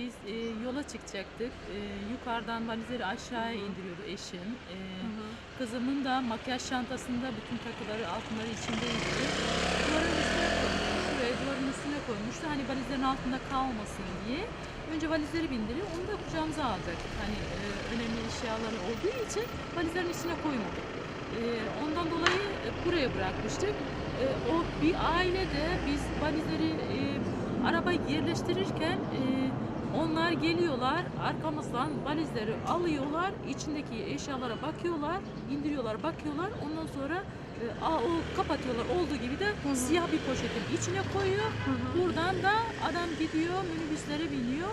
biz e, yola çıkacaktık. E, yukarıdan valizleri aşağıya indiriyordu eşim. E, kızımın da makyaj çantasında bütün takıları altınları içindeydi. Duvarın üstüne koymuştu. Şuraya duvarın üstüne koymuştu. Hani valizlerin altında kalmasın diye. Önce valizleri bindiriyor. Onu da kucağımıza alacaktık. Hani e, önemli eşyaları olduğu için valizlerin içine koymadık. E, ondan dolayı e, buraya bırakmıştık. E, o bir ailede biz valizleri e, arabayı yerleştirirken e, onlar geliyorlar arkamızdan valizleri alıyorlar içindeki eşyalara bakıyorlar indiriyorlar bakıyorlar. Ondan sonra e, a- o kapatıyorlar. Olduğu gibi de siyah bir poşetin içine koyuyor. Buradan da adam gidiyor minibüslere biniyor.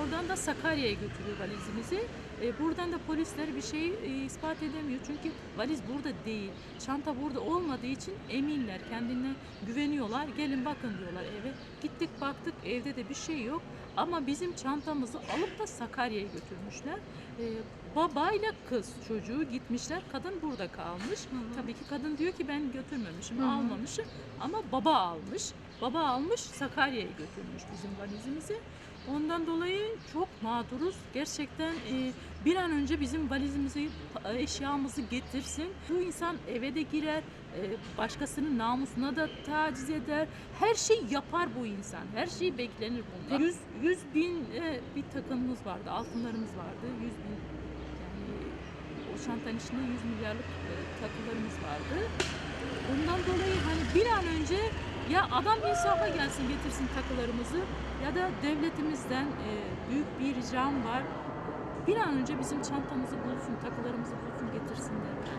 Oradan da Sakarya'ya götürüyor valizimizi E, buradan da polisler bir şey e, ispat edemiyor çünkü valiz burada değil çanta burada olmadığı için eminler kendine güveniyorlar gelin bakın diyorlar eve gittik baktık evde de bir şey yok ama bizim çantamızı alıp da Sakarya'ya götürmüşler. Ee, babayla kız çocuğu gitmişler. Kadın burada kalmış. Tabii ki kadın diyor ki ben götürmemişim, Hı hı. almamışım. Ama baba almış. Baba almış Sakarya'ya götürmüş bizim valizimizi. Ondan dolayı çok mağduruz. Gerçekten e, bir an önce bizim valizimizi, eşyamızı getirsin. Bu insan eve de girer, e, başkasının namusuna da taciz eder. Her şey yapar bu insan. Her şey beklenir bundan. 100, 100 bin e, bir takımımız vardı, altınlarımız vardı. 100 bin yani o çantanın içinde 100 milyarlık e, takılarımız vardı. Ondan dolayı hani bir an önce ya adam insafa gelsin getirsin takılarımızı ya da devletimizden e, büyük bir ricam var. Bir an önce bizim çantamızı bulsun, takılarımızı bulsun getirsinler.